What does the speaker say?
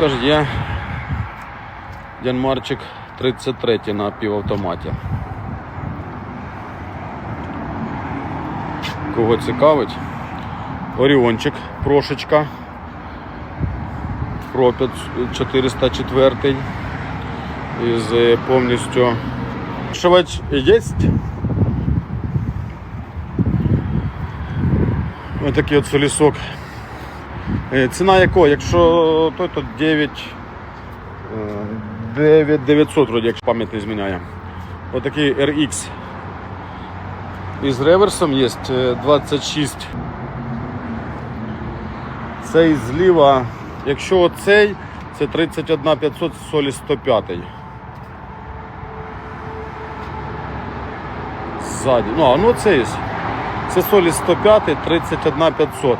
Також є Янмарчик 33 на півавтоматі. Кого цікавить? Оріончик, прошечка. Про 404 із е, повністю. Шивач є. Ось такий от солісок. Е, Ціна якого? Якщо той, то 9, е, 9 900, вроді, якщо пам'ять не зміняє. Ось такий RX. Із реверсом є е, 26. Цей зліва, якщо оцей, це 31 500 солі 105. Ззаді. Ну, а ну це є. Це солі 105, 31 500.